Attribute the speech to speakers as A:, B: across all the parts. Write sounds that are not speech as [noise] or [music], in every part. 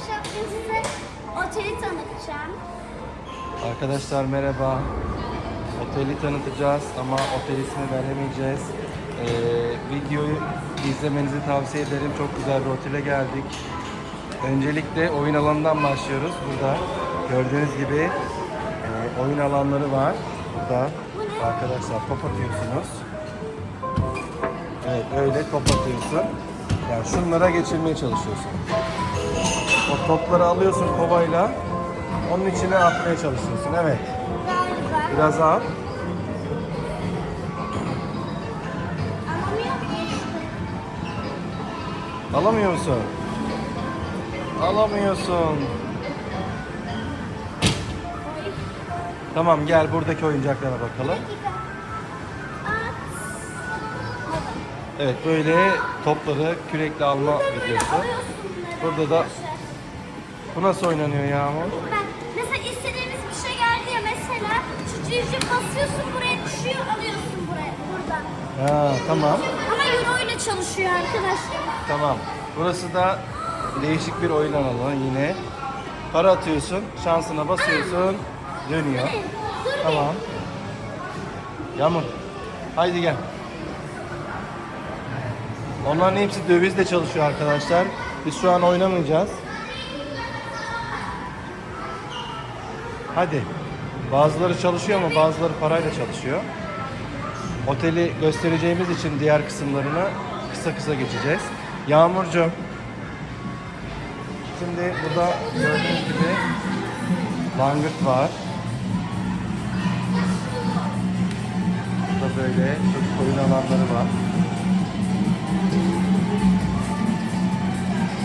A: Arkadaşlar bugün size oteli tanıtacağım.
B: Arkadaşlar merhaba. Oteli tanıtacağız ama otel ismi veremeyeceğiz. Ee, videoyu izlemenizi tavsiye ederim. Çok güzel bir otele geldik. Öncelikle oyun alanından başlıyoruz. Burada gördüğünüz gibi e, oyun alanları var. Burada arkadaşlar top atıyorsunuz. Evet öyle top atıyorsun. Yani şunlara geçirmeye çalışıyorsun. O topları alıyorsun kovayla. Onun içine atmaya çalışıyorsun. Evet. Biraz
A: musun?
B: Alamıyor musun? Alamıyorsun. Tamam gel buradaki oyuncaklara bakalım. Evet böyle topları kürekle alma videosu. Burada da-. Bu nasıl oynanıyor Yağmur?
A: Ben mesela istediğiniz bir şey geldi ya mesela şu civciv basıyorsun buraya düşüyor alıyorsun buraya buradan.
B: Ha tamam.
A: Ama euro ile çalışıyor arkadaşlar.
B: Tamam. Burası da değişik bir oyun alanı yine. Para atıyorsun, şansına basıyorsun, dönüyor.
A: Dur
B: Tamam. Yağmur. Haydi gel. Onların hepsi dövizle çalışıyor arkadaşlar. Biz şu an oynamayacağız. Hadi. Bazıları çalışıyor ama bazıları parayla çalışıyor. Oteli göstereceğimiz için diğer kısımlarını kısa kısa geçeceğiz. Yağmurcuğum. Şimdi burada gördüğünüz gibi langırt var. Burada böyle çocuk oyun alanları var.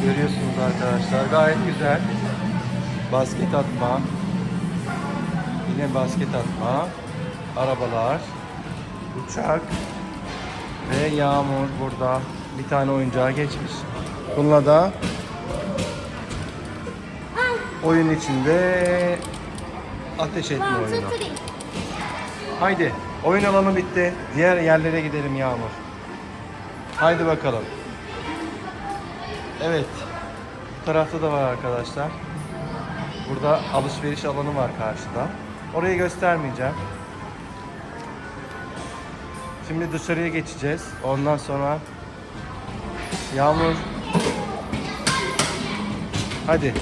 B: Görüyorsunuz arkadaşlar gayet güzel. Basket atma. Yine basket atma. Arabalar. Uçak. Ve yağmur burada. Bir tane oyuncağa geçmiş. Bununla da oyun içinde ateş etme oyunu. Haydi. Oyun alanı bitti. Diğer yerlere gidelim Yağmur. Haydi bakalım. Evet. Bu tarafta da var arkadaşlar. Burada alışveriş alanı var karşıda. Orayı göstermeyeceğim. Şimdi dışarıya geçeceğiz. Ondan sonra Yağmur Hadi.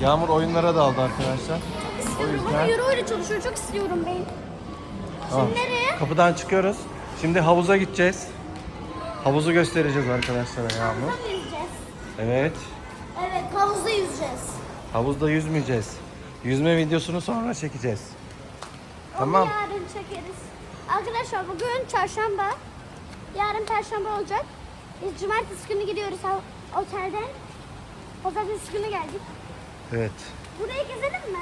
B: Yağmur oyunlara daldı arkadaşlar. O
A: İstiyorum ama
B: yüzden
A: euro ile çalışıyor. Çok istiyorum ben.
B: Tamam.
A: Şimdi nereye?
B: Kapıdan çıkıyoruz. Şimdi havuza gideceğiz. Havuzu göstereceğiz arkadaşlara Yağmur.
A: Mı yüzeceğiz?
B: Evet.
A: Havuzda yüzeceğiz.
B: Havuzda yüzmeyeceğiz. Yüzme videosunu sonra çekeceğiz. Tamam.
A: Onu yarın çekeriz. Arkadaşlar bugün çarşamba. Yarın perşembe olacak. Biz cumartesi günü gidiyoruz ha- otelden. Pazartesi günü geldik.
B: Evet.
A: Burayı gezelim mi?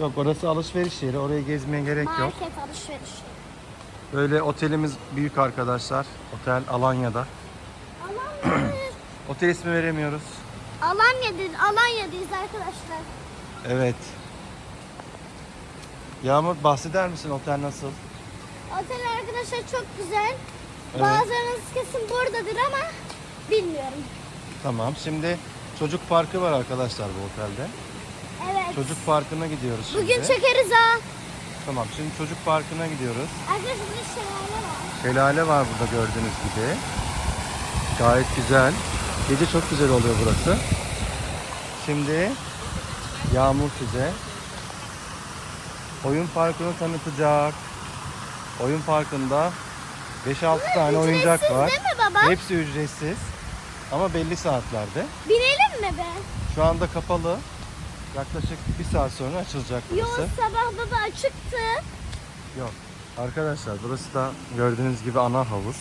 B: Yok orası alışveriş yeri. Oraya gezmeye gerek yok.
A: Market alışveriş.
B: Böyle otelimiz büyük arkadaşlar. Otel Alanya'da.
A: Alanya. [clears throat]
B: Otel ismi veremiyoruz.
A: Alanya'dayız. Alanya'dayız arkadaşlar.
B: Evet. Yağmur bahseder misin otel nasıl?
A: Otel arkadaşlar çok güzel.
B: Evet.
A: Bazılarınız kesin buradadır ama bilmiyorum.
B: Tamam. Şimdi çocuk parkı var arkadaşlar bu otelde.
A: Evet.
B: Çocuk parkına gidiyoruz şimdi.
A: Bugün çekeriz ha.
B: Tamam. Şimdi çocuk parkına gidiyoruz.
A: Arkadaşlar burada şelale var.
B: Şelale var burada gördüğünüz gibi. Gayet güzel. Gece çok güzel oluyor burası. Şimdi Yağmur size oyun parkını tanıtacak. Oyun parkında 5-6 tane oyuncak var.
A: değil mi baba?
B: Hepsi ücretsiz. Ama belli saatlerde.
A: Binelim mi be?
B: Şu anda kapalı. Yaklaşık bir saat sonra açılacak
A: Yok
B: burası.
A: sabah baba açıktı.
B: Yok. Arkadaşlar burası da gördüğünüz gibi ana havuz.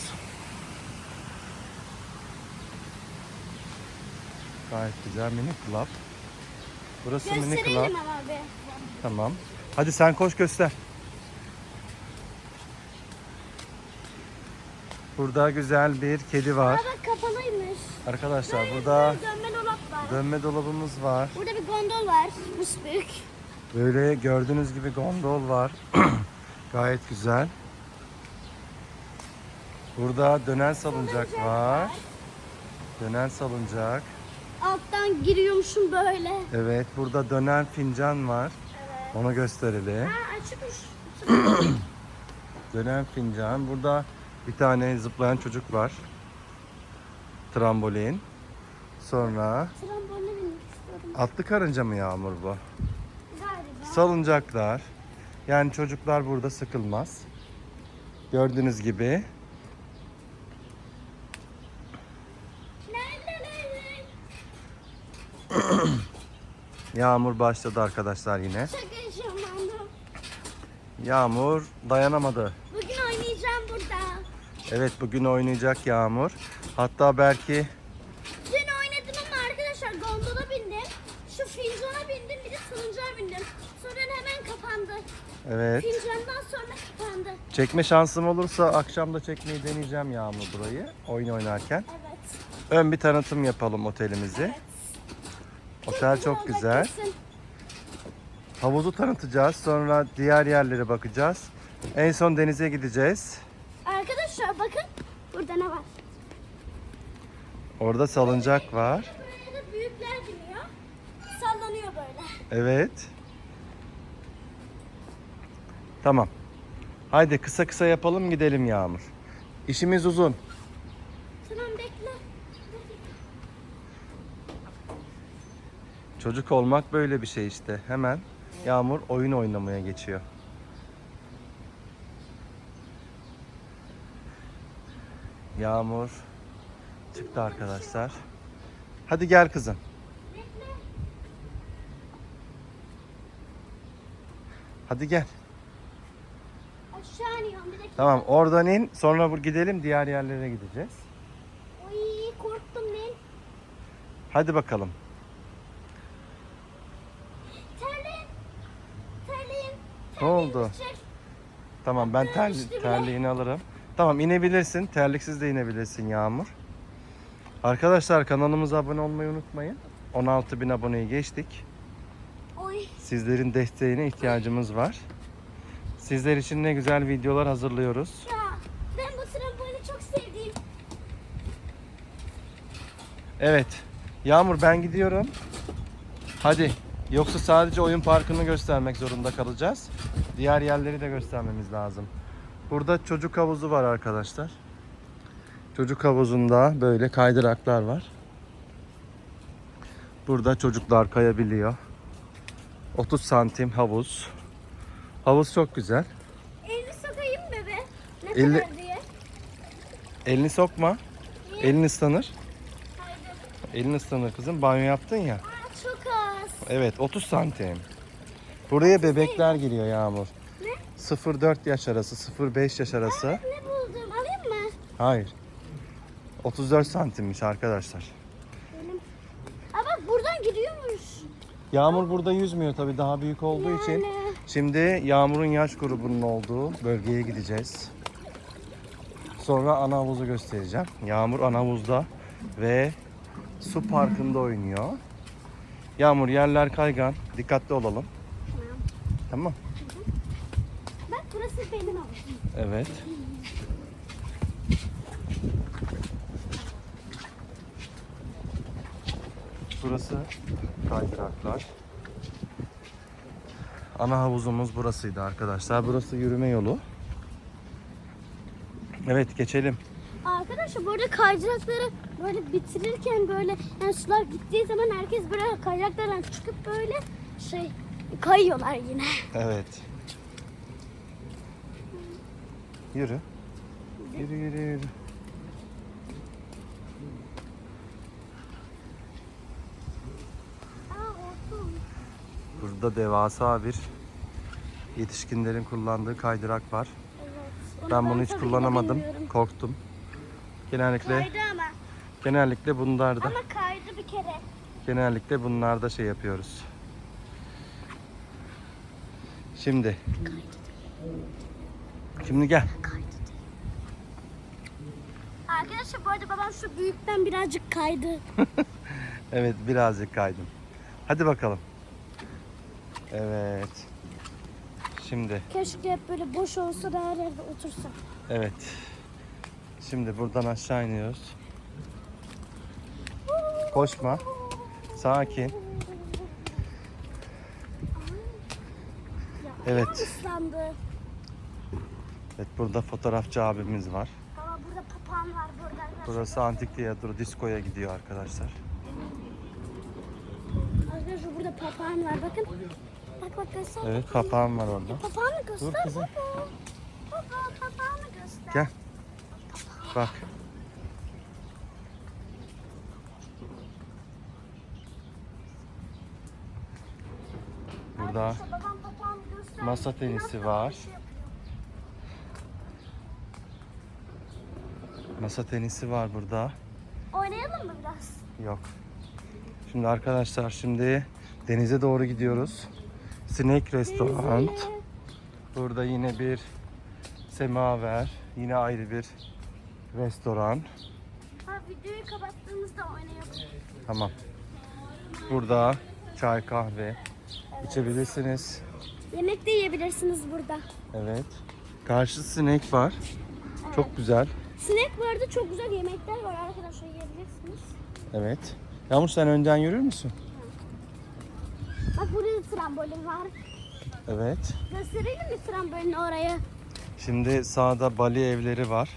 B: Gayet güzel mini club. Burası mini club.
A: Gösterelim ama be.
B: Tamam. Hadi sen koş göster. Burada güzel bir kedi var.
A: Aa bak kapalıymış.
B: Arkadaşlar
A: Böyle
B: burada
A: bir dönme dolap var.
B: dönme dolabımız var.
A: Burada bir gondol var. büyük.
B: Böyle gördüğünüz gibi gondol var. [clears throat] Gayet güzel. Burada dönen salıncak var. Döner salıncak.
A: Alttan giriyormuşum böyle.
B: Evet burada döner fincan var.
A: Evet.
B: Onu gösterelim.
A: Ha açıkmış. [clears throat]
B: Döner fincan. Burada bir tane zıplayan çocuk var. Trambolin. Sonra
A: Tramboline binmek istiyorum
B: atlı karınca mı Yağmur bu?
A: galiba.
B: Salıncaklar. Yani çocuklar burada sıkılmaz. Gördüğünüz gibi. [clears throat] Yağmur başladı arkadaşlar yine. Yağmur dayanamadı.
A: Bugün oynayacağım burada.
B: Evet bugün oynayacak Yağmur. Hatta belki
A: Dün oynadım ama arkadaşlar gondola bindim. Şu fincana bindim bir de salıncağa bindim. Sonra hemen kapandı.
B: evet
A: Fincandan sonra kapandı.
B: çekme şansım olursa akşam da çekmeyi deneyeceğim Yağmur burayı oyun oynarken.
A: Evet.
B: Ön bir tanıtım yapalım otelimizi.
A: Evet.
B: Otel çok güzel. Havuzu tanıtacağız. Sonra diğer yerlere bakacağız. En son denize gideceğiz.
A: Arkadaşlar bakın burada ne var?
B: Orada salıncak var.
A: Buraya da büyükler biniyor. Sallanıyor böyle.
B: Evet. Tamam. Haydi kısa kısa yapalım gidelim Yağmur. İşimiz uzun.
A: Tamam bekle.
B: Çocuk olmak böyle bir şey işte. Hemen Yağmur oyun oynamaya geçiyor. Yağmur çıktı arkadaşlar. Hadi gel kızım. Hadi gel.
A: Aşağı iniyorum bir dakika.
B: Tamam oradan in. Sonra bu gidelim diğer yerlere gideceğiz.
A: Oy korktum ben.
B: Hadi bakalım. Ne oldu? Tamam ben ter,
A: İşte bile.
B: terliğini alırım. Tamam inebilirsin. Terliksiz de inebilirsin Yağmur. Arkadaşlar kanalımıza abone olmayı unutmayın. 16 bin aboneyi geçtik. Sizlerin desteğine ihtiyacımız var. Sizler için ne güzel videolar hazırlıyoruz.
A: Ya ben bu trambolini çok sevdim.
B: Evet. Yağmur ben gidiyorum. Hadi. Yoksa sadece oyun parkını göstermek zorunda kalacağız. Diğer yerleri de göstermemiz lazım. Burada çocuk havuzu var arkadaşlar. Çocuk havuzunda böyle kaydıraklar var. Burada çocuklar kayabiliyor. 30 santim havuz. Havuz çok güzel.
A: Elini sokayım bebe? Ne kadar diye?
B: Elini sokma.
A: Niye?
B: Elin ıslanır.
A: Haydi.
B: Elin ıslanır kızım. Banyo yaptın ya.
A: Az.
B: Evet 30 santim. Buraya bebekler giriyor Yağmur.
A: Ne?
B: 0-4 yaş arası, 0-5 yaş arası.
A: Ne buldum? Alayım mı?
B: Hayır. 34 santimmiş arkadaşlar.
A: Benim. Aa bak buradan gidiyormuş.
B: Yağmur burada yüzmüyor tabii daha büyük olduğu için.
A: Yani.
B: Şimdi Yağmur'un yaş grubunun olduğu bölgeye gideceğiz. Sonra ana havuzu göstereceğim. Yağmur ana havuzda ve su parkında oynuyor. Yağmur yerler kaygan. Dikkatli olalım.
A: Tamam.
B: Tamam.
A: Bak burası benim havuzum.
B: Evet. Burası kaydıraklar. Ana havuzumuz burasıydı arkadaşlar. Burası yürüme yolu. Evet geçelim.
A: Arkadaşlar bu arada kaydırakları böyle bitirirken böyle yani sular gittiği zaman herkes böyle kaydıraklardan çıkıp böyle şey kayıyorlar yine.
B: Evet. Yürü. Yürü yürü yürü. Burada devasa bir yetişkinlerin kullandığı kaydırak var.
A: Evet.
B: Ben bunu hiç kullanamadım. Korktum. Genellikle. Genellikle bunlarda
A: Ama kaydı bir kere.
B: genellikle bunlarda şey yapıyoruz. Şimdi Şimdi gel.
A: Arkadaşlar bu arada babam şu büyükten birazcık kaydı. [laughs]
B: Evet birazcık kaydım. Hadi bakalım. Evet. Şimdi
A: Keşke hep böyle boş olsa da her yerde otursa.
B: evet. Şimdi buradan aşağı iniyoruz. Koşma. Sakin. Evet.
A: Islandı.
B: Evet burada fotoğrafçı abimiz var.
A: Baba burada papağan var burada.
B: Burası Antik Tiyatro Disko'ya gidiyor arkadaşlar.
A: Arkadaşlar burada papağan var bakın. Bak bak göster.
B: Evet papağan var orada.
A: Papağanı göster
B: Dur kızım.
A: baba. Baba papağanı göster.
B: Gel. Bak. Burada masa tenisi var. Masa tenisi var burada.
A: Oynayalım mı biraz?
B: Yok. Şimdi arkadaşlar şimdi denize doğru gidiyoruz. Snake Restaurant. Burada yine bir semaver. Yine ayrı bir restoran.
A: Ha videoyu kapattığımızda oynayalım.
B: Tamam. Burada çay kahve içebilirsiniz.
A: Yemek de yiyebilirsiniz burada.
B: Evet. Karşı Snake var. Çok güzel.
A: Snack vardı çok güzel yemekler var arkadaşlar yiyebilirsiniz.
B: Evet. Yağmur sen önden yürür müsün?
A: Bak burada trambolin var.
B: Evet.
A: Gösterelim mi trambolini oraya?
B: Şimdi sağda Bali evleri var.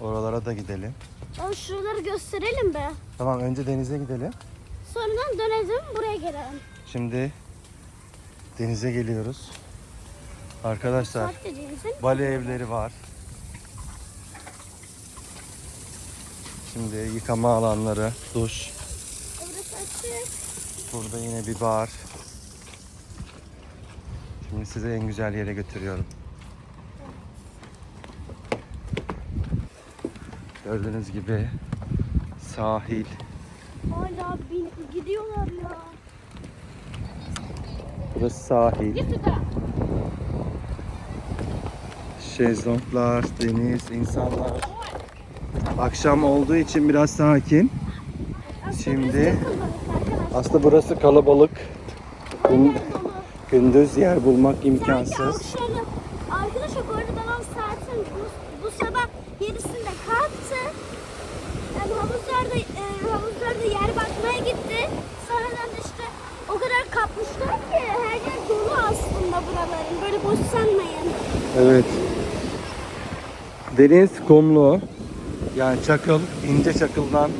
B: Oralara da gidelim.
A: O şuraları gösterelim be.
B: Tamam önce denize gidelim.
A: Sonradan dönelim buraya gelelim.
B: Şimdi denize geliyoruz. Arkadaşlar. Bali evleri var. Şimdi yıkama alanları, duş. Burada yine bir bar. Şimdi size en güzel yere götürüyorum. Gördüğünüz gibi sahil.
A: Hala bin, gidiyorlar ya.
B: Burası sahil. Şezlonglar, deniz, insanlar. Akşam olduğu için biraz sakin. Şimdi-. Aslında burası kalabalık. Gün- gündüz yer bulmak imkansız.
A: akşamı. Arkadaşlar bu arada babam saatin bu, bu sabah 7'sinde kalktı. Yani havuzlarda, e, havuzlarda yer bakmaya gitti. Sonradan da işte o kadar kapmışlar ki her yer dolu aslında buraların. Böyle boş sanmayın.
B: Evet. Deniz kumlu. Yani çakıl, ince çakıldan.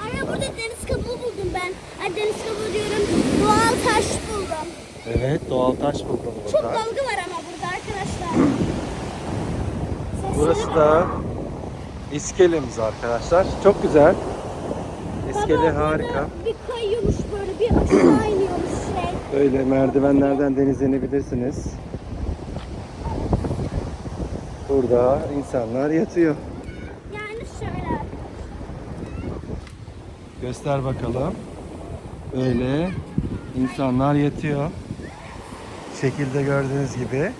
A: Ara burada deniz kabuğu buldum ben. Ay deniz kabuğu diyorum. Doğal taş buldum.
B: Evet, doğal taş buldum
A: Çok
B: burada.
A: dalga var ama burada arkadaşlar. Sesleri
B: Burası da iskelemiz arkadaşlar. Çok güzel. İskele
A: Baba,
B: harika.
A: Bir kayıyormuş böyle bir aşağı iniyormuş şey.
B: Öyle merdivenlerden denize inebilirsiniz. Burada insanlar yatıyor.
A: Yani şöyle.
B: Göster bakalım. Öyle insanlar yatıyor. Şekilde gördüğünüz gibi.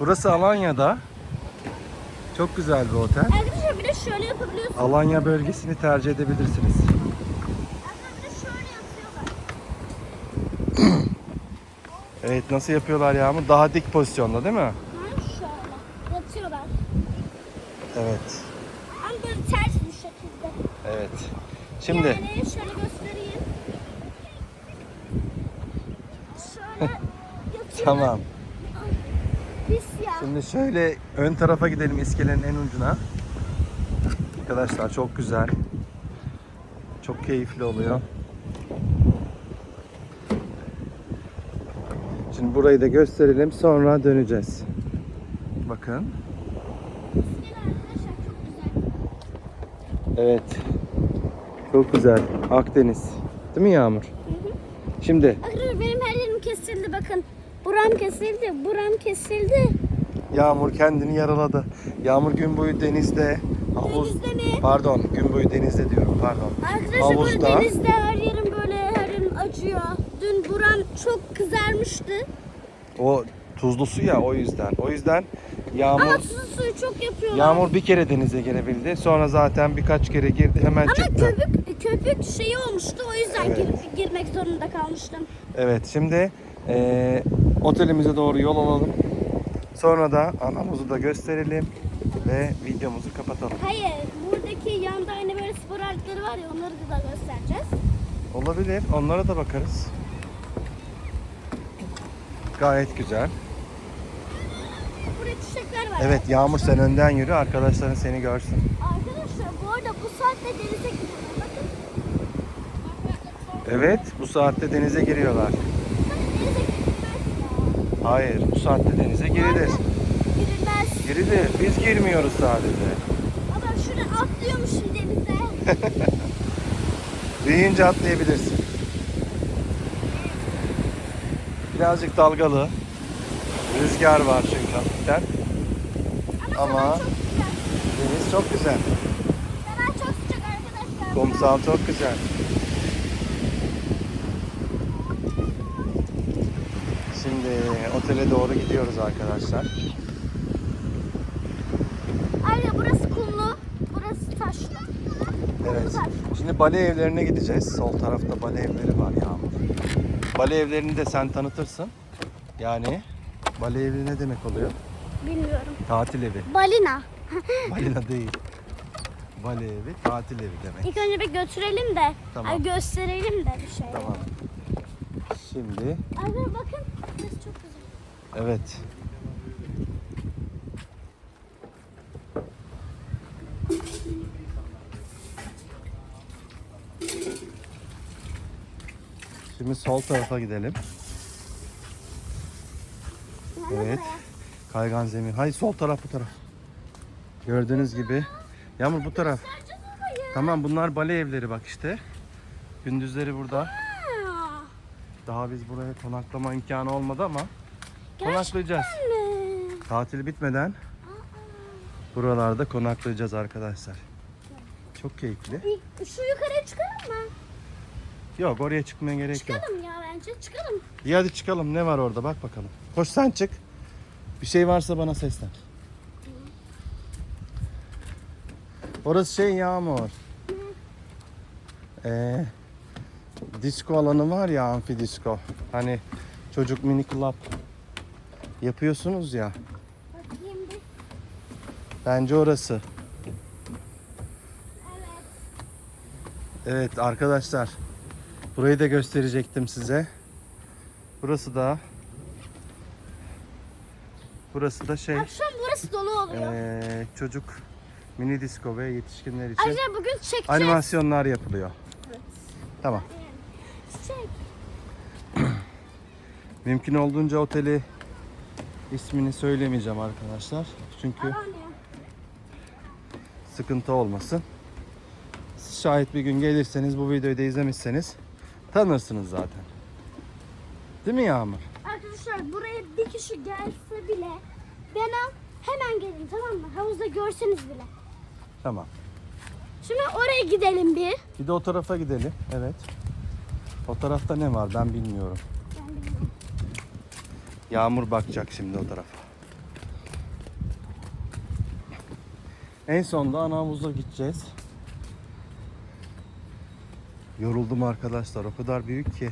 B: Burası Alanya'da. Çok güzel bir otel.
A: Arkadaşlar bir de şöyle yapabiliyorsun.
B: Alanya bölgesini tercih edebilirsiniz. Evet nasıl yapıyorlar Yağmur? Daha dik pozisyonda değil mi?
A: Yani şöyle yatıyorlar.
B: Evet.
A: Ama böyle ters bir şekilde.
B: Evet. Şimdi
A: Yani şöyle göstereyim. Şöyle [laughs]
B: tamam.
A: Pis ya.
B: Şimdi şöyle ön tarafa gidelim iskelenin en ucuna. Arkadaşlar çok güzel. Çok keyifli oluyor. Şimdi burayı da gösterelim sonra döneceğiz. Bakın.
A: İskele arkadaşlar çok güzel.
B: Evet. Çok güzel. Akdeniz. Değil mi Yağmur? Şimdi
A: Arkadaşlar benim her yerim kesildi bakın. Buram kesildi, buram kesildi.
B: Yağmur kendini yaraladı. Yağmur gün boyu denizde, havuz...
A: Denizde mi?
B: Pardon, gün boyu denizde diyorum pardon.
A: Arkadaşlar böyle denizde her yerim böyle her yerim acıyor. Dün buram çok kızarmıştı.
B: O tuzlu su ya o yüzden. O yüzden Yağmur
A: Ama tuzlu suyu çok yapıyorlar.
B: Yağmur bir kere denize girebildi. Sonra zaten birkaç kere girdi hemen
A: Ama
B: çıktı.
A: köpük köpük şeyi olmuştu. O yüzden
B: Evet.
A: girip, girmek zorunda kalmıştım.
B: Evet şimdi eee, otelimize doğru yol alalım. Sonra da anamızı da gösterelim ve videomuzu kapatalım.
A: Hayır, buradaki yanında aynı böyle spor aletleri var ya onları da göstereceğiz.
B: Olabilir. Onlara da bakarız. Gayet güzel.
A: Burada çiçekler var.
B: Evet Yağmur sen önden yürü. Arkadaşların seni görsün.
A: Arkadaşlar bu arada bu saatte denize gidiyorlar. Bakın.
B: Evet bu saatte denize giriyorlar.
A: Denize girilmez ya.
B: Hayır bu saatte denize girilir.
A: Girilmez.
B: Girilir. Biz girmiyoruz sadece.
A: Ama şuraya atlıyormuşum denize. [laughs]
B: Büyüyünce atlayabilirsin. Birazcık dalgalı. Rüzgar var çünkü.
A: Ama.
B: Deniz çok güzel.
A: Hemen çok sıcak arkadaşlar.
B: Kumsal çok güzel. Şimdi otele doğru gidiyoruz arkadaşlar.
A: Ayrıca burası kumlu. Burası taşlı.
B: Evet. Şimdi bale evlerine gideceğiz. Sol tarafta bale evleri var Yağmur. Bale evlerini de sen tanıtırsın. Yani bale evi ne demek oluyor?
A: Bilmiyorum.
B: Tatil evi.
A: Balina.
B: Balina değil. Bale evi, tatil evi demek.
A: İlk önce bir götürelim de.
B: Tamam.
A: Ay, gösterelim de bir şey.
B: Tamam. Şimdi
A: Arkadaşlar bakın. Burası çok güzel.
B: evet. Şimdi sol tarafa gidelim.
A: Yani
B: Evet.
A: buraya.
B: Kaygan zemin. Hayır sol taraf bu taraf. Gördüğünüz gibi. Yağmur bu taraf. Tamam bunlar bale evleri bak işte. Gündüzleri burada. Daha biz buraya konaklama imkanı olmadı ama konaklayacağız. Tatil bitmeden buralarda konaklayacağız arkadaşlar. Çok keyifli.
A: Şu yukarıya çıkalım mı?
B: Yok oraya çıkmaya gerek yok.
A: Çıkalım ya bence. Çıkalım.
B: İyi hadi çıkalım. Ne var orada bak bakalım. Koş sen çık. Bir şey varsa bana seslen. Orası şey Yağmur. Ee, disco alanı var ya amfi disco. Hani çocuk mini club yapıyorsunuz ya.
A: Bakayım bir.
B: Bence orası.
A: Evet.
B: Evet arkadaşlar. Burayı da gösterecektim size. Burası da Burası da şey
A: Akşam burası dolu oluyor.
B: eee, çocuk mini disco ve yetişkinler için
A: Ayrıca bugün çekeceğiz.
B: animasyonlar yapılıyor.
A: Evet.
B: Tamam.
A: Çek. [clears throat]
B: Mümkün olduğunca oteli ismini söylemeyeceğim arkadaşlar. Çünkü sıkıntı olmasın. Siz şayet bir gün gelirseniz bu videoyu da izlemişseniz tanırsınız zaten. Değil mi Yağmur?
A: Arkadaşlar buraya bir kişi gelse bile ben al hemen gelin tamam mı? Havuzda görseniz bile.
B: Tamam.
A: Şimdi oraya gidelim bir.
B: Bir de o tarafa gidelim. Evet. O tarafta ne var ben bilmiyorum.
A: Ben bilmiyorum.
B: Yağmur bakacak şimdi o tarafa. En sonunda ana havuza gideceğiz. Yoruldum arkadaşlar. O kadar büyük ki.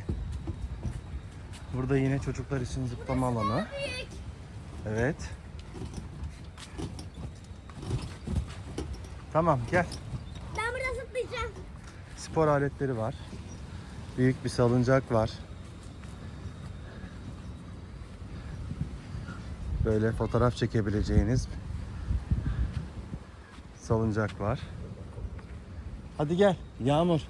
B: Burada yine çocuklar için zıplama alanı. Evet. Tamam gel.
A: Ben burada zıplayacağım.
B: Spor aletleri var. Büyük bir salıncak var. Böyle fotoğraf çekebileceğiniz salıncak var. Hadi gel Yağmur.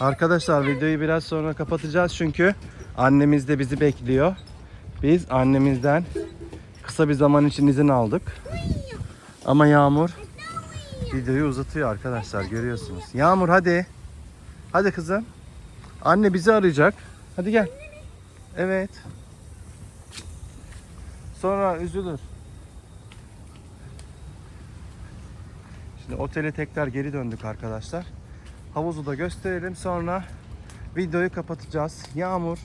B: Arkadaşlar videoyu biraz sonra kapatacağız çünkü annemiz de bizi bekliyor. Biz annemizden kısa bir zaman için izin aldık. Ama Yağmur videoyu uzatıyor arkadaşlar görüyorsunuz. Yağmur hadi. Hadi kızım. Anne bizi arayacak. Hadi gel. Evet. Sonra üzülür. Şimdi otele tekrar geri döndük arkadaşlar. Havuzu da gösterelim sonra videoyu kapatacağız. Yağmur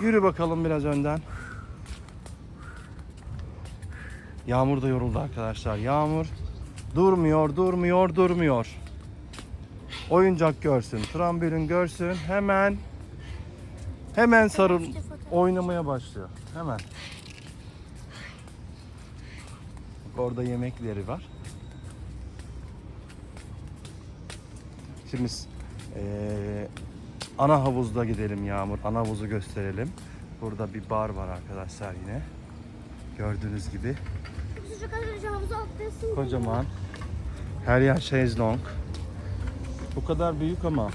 B: yürü bakalım biraz önden. Yağmur da yoruldu arkadaşlar. Yağmur durmuyor, durmuyor, durmuyor. Oyuncak görsün, trambolin görsün. Hemen hemen sarıl oynamaya başlıyor. Hemen. Orada yemekleri var. Gittiğimiz eee, ana havuzda gidelim Yağmur. Ana havuzu gösterelim. Burada bir bar var arkadaşlar yine. Gördüğünüz gibi.
A: Çok sıcak az önce havuza atlasın.
B: Kocaman. Her yer şezlong. Bu kadar büyük ama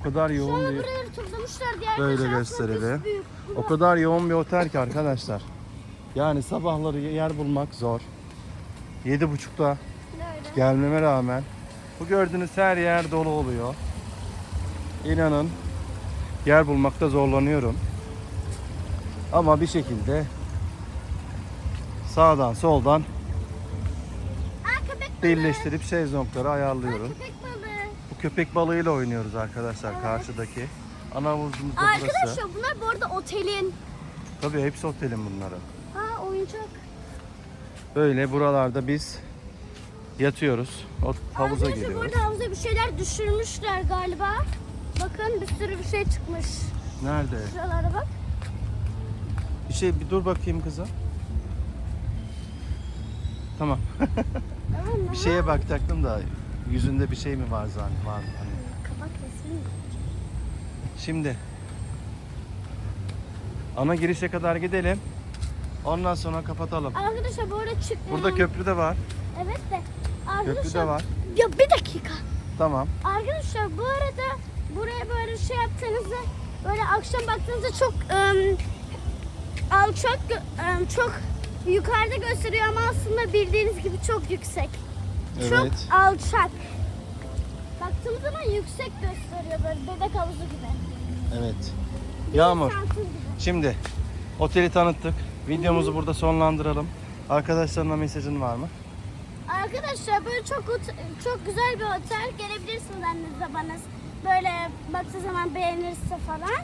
B: o kadar yoğun bir
A: buraları toplamışlar diğer
B: Böyle gösterelim. o kadar yoğun bir otel ki arkadaşlar. Yani sabahları yer bulmak zor. Yedi buçukta gelmeme rağmen bu gördüğünüz her yer dolu oluyor. İnanın yer bulmakta zorlanıyorum. Ama bir şekilde sağdan soldan
A: Aa
B: birleştirip şezlongları
A: Aa,
B: ayarlıyorum.
A: köpek.
B: Bu köpek balığıyla oynuyoruz arkadaşlar karşıdaki. Ana havuzumuz da burası.
A: Arkadaşlar bunlar bu arada otelin.
B: Tabii hepsi otelin bunların.
A: Ha oyuncak.
B: Böyle buralarda biz yatıyoruz. O havuza
A: Arkadaşlar
B: giriyoruz.
A: burada havuza bir şeyler düşürmüşler galiba. Bakın bir sürü bir şey çıkmış.
B: Nerede?
A: Şuralara bak.
B: Bir şey bir dur bakayım kızım. Tamam.
A: Tamam mı? [laughs]
B: bir şeye bakacaktım da yüzünde bir şey mi var zannet var mı? Hani.
A: Kapak resmi mi?
B: Şimdi ana girişe kadar gidelim. Ondan sonra kapatalım.
A: Arkadaşlar bu arada çık.
B: Burada köprü de var.
A: Evet de.
B: Köprü de var.
A: Ya bir dakika.
B: Tamam.
A: Arkadaşlar bu arada buraya böyle şey yaptığınızda böyle akşam baktığınızda çok ım, alçak ım, çok yukarıda gösteriyor ama aslında bildiğiniz gibi çok yüksek. Çok
B: Evet.
A: alçak. Baktığımız zaman yüksek gösteriyor böyle bebek havuzu gibi.
B: Evet.
A: Bir
B: Yağmur.
A: gibi.
B: Şimdi oteli tanıttık. Videomuzu burada sonlandıralım. Arkadaşlarına mesajın var mı?
A: Arkadaşlar böyle çok çok güzel bir otel. Gelebilirsiniz anneniz babanız. Böyle baktığı zaman beğenirse falan.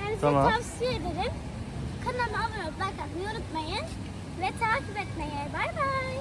A: Yani
B: Tamam.
A: size tavsiye ederim. Kanalıma abone olup like atmayı unutmayın. Ve takip etmeyi. Bay bay.